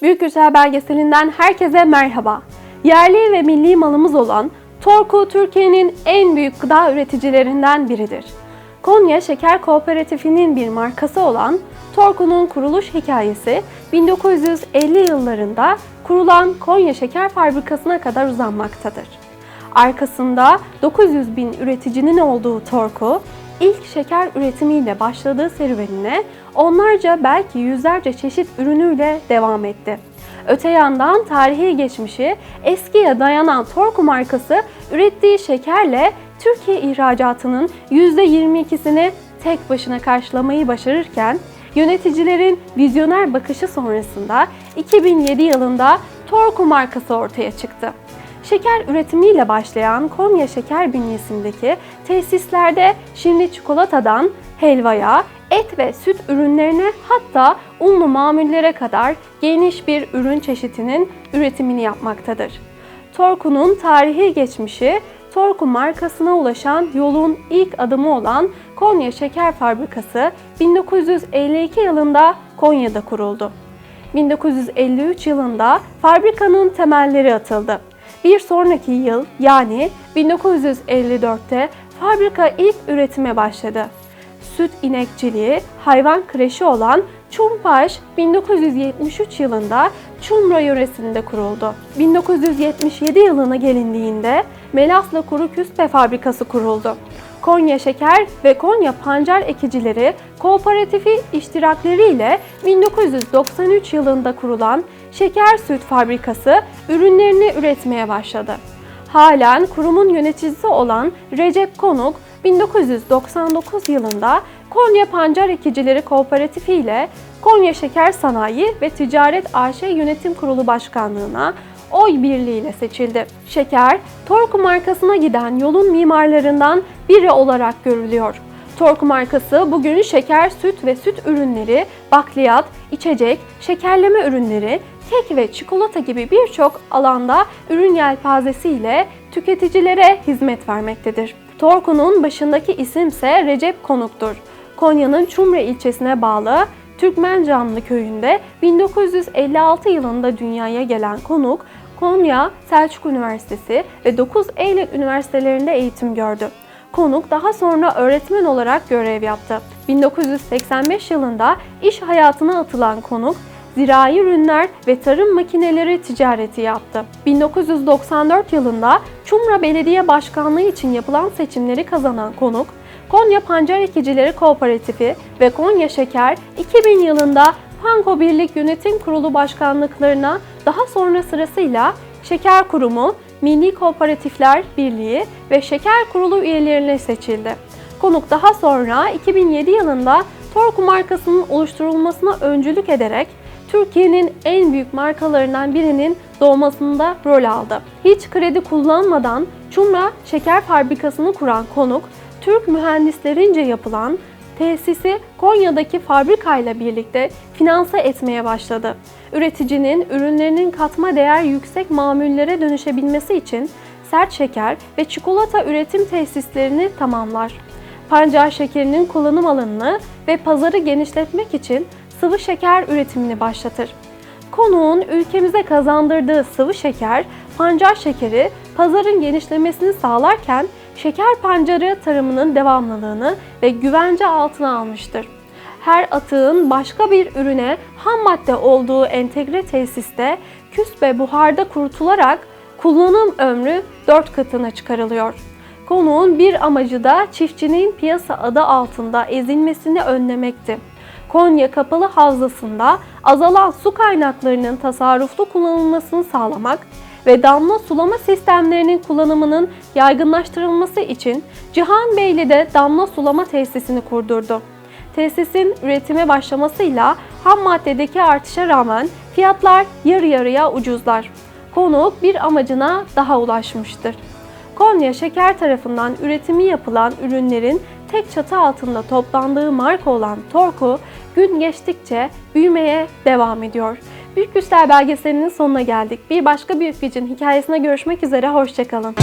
Gürsel belgeselinden herkese merhaba. Yerli ve milli malımız olan Torku Türkiye'nin en büyük gıda üreticilerinden biridir. Konya Şeker Kooperatifi'nin bir markası olan Torku'nun kuruluş hikayesi 1950 yıllarında kurulan Konya Şeker Fabrikası'na kadar uzanmaktadır. Arkasında 900 bin üreticinin olduğu Torku, ilk şeker üretimiyle başladığı serüvenine onlarca belki yüzlerce çeşit ürünüyle devam etti. Öte yandan tarihi geçmişi eskiye dayanan Torku markası ürettiği şekerle Türkiye ihracatının %22'sini tek başına karşılamayı başarırken yöneticilerin vizyoner bakışı sonrasında 2007 yılında Torku markası ortaya çıktı. Şeker üretimiyle başlayan Konya Şeker bünyesindeki tesislerde şimdi çikolatadan helvaya, et ve süt ürünlerine hatta unlu mamullere kadar geniş bir ürün çeşitinin üretimini yapmaktadır. Torku'nun tarihi geçmişi Torku markasına ulaşan yolun ilk adımı olan Konya Şeker Fabrikası 1952 yılında Konya'da kuruldu. 1953 yılında fabrikanın temelleri atıldı. Bir sonraki yıl yani 1954'te fabrika ilk üretime başladı. Süt inekçiliği, hayvan kreşi olan Çumpaş 1973 yılında Çumra yöresinde kuruldu. 1977 yılına gelindiğinde Melaslı Kuru Küspe Fabrikası kuruldu. Konya Şeker ve Konya Pancar Ekicileri Kooperatifi iştirakleriyle 1993 yılında kurulan Şeker Süt Fabrikası ürünlerini üretmeye başladı. Halen kurumun yöneticisi olan Recep Konuk 1999 yılında Konya Pancar Ekicileri Kooperatifi ile Konya Şeker Sanayi ve Ticaret AŞ Yönetim Kurulu Başkanlığına oy birliğiyle seçildi. Şeker, Torku markasına giden yolun mimarlarından biri olarak görülüyor. Torku markası bugün şeker, süt ve süt ürünleri, bakliyat, içecek, şekerleme ürünleri, kek ve çikolata gibi birçok alanda ürün yelpazesiyle tüketicilere hizmet vermektedir. Torku'nun başındaki isimse Recep Konuk'tur. Konya'nın Çumre ilçesine bağlı Türkmencanlı köyünde 1956 yılında dünyaya gelen Konuk, Konya Selçuk Üniversitesi ve 9 Eylül Üniversitelerinde eğitim gördü. Konuk daha sonra öğretmen olarak görev yaptı. 1985 yılında iş hayatına atılan Konuk, zirai ürünler ve tarım makineleri ticareti yaptı. 1994 yılında Çumra Belediye Başkanlığı için yapılan seçimleri kazanan Konuk, Konya Pancar Ekicileri Kooperatifi ve Konya Şeker 2000 yılında Panko Birlik Yönetim Kurulu başkanlıklarına daha sonra sırasıyla Şeker Kurumu, Milli Kooperatifler Birliği ve Şeker Kurulu üyelerine seçildi. Konuk daha sonra 2007 yılında Torku markasının oluşturulmasına öncülük ederek Türkiye'nin en büyük markalarından birinin doğmasında rol aldı. Hiç kredi kullanmadan Çumra Şeker Fabrikası'nı kuran Konuk, Türk mühendislerince yapılan tesisi Konya'daki fabrikayla birlikte finanse etmeye başladı. Üreticinin ürünlerinin katma değer yüksek mamullere dönüşebilmesi için sert şeker ve çikolata üretim tesislerini tamamlar. Pancar şekerinin kullanım alanını ve pazarı genişletmek için sıvı şeker üretimini başlatır. Konuğun ülkemize kazandırdığı sıvı şeker, pancar şekeri pazarın genişlemesini sağlarken şeker pancarı tarımının devamlılığını ve güvence altına almıştır. Her atığın başka bir ürüne ham madde olduğu entegre tesiste küspe buharda kurutularak kullanım ömrü 4 katına çıkarılıyor. Konuğun bir amacı da çiftçinin piyasa adı altında ezilmesini önlemekti. Konya Kapalı Havzası'nda azalan su kaynaklarının tasarruflu kullanılmasını sağlamak ve damla sulama sistemlerinin kullanımının yaygınlaştırılması için Cihanbeyli'de damla sulama tesisini kurdurdu. Tesisin üretime başlamasıyla ham maddedeki artışa rağmen fiyatlar yarı yarıya ucuzlar. Konuk bir amacına daha ulaşmıştır. Konya Şeker tarafından üretimi yapılan ürünlerin tek çatı altında toplandığı marka olan Torku gün geçtikçe büyümeye devam ediyor. Büyük Güçler belgeselinin sonuna geldik. Bir başka büyük gücün hikayesine görüşmek üzere, hoşçakalın.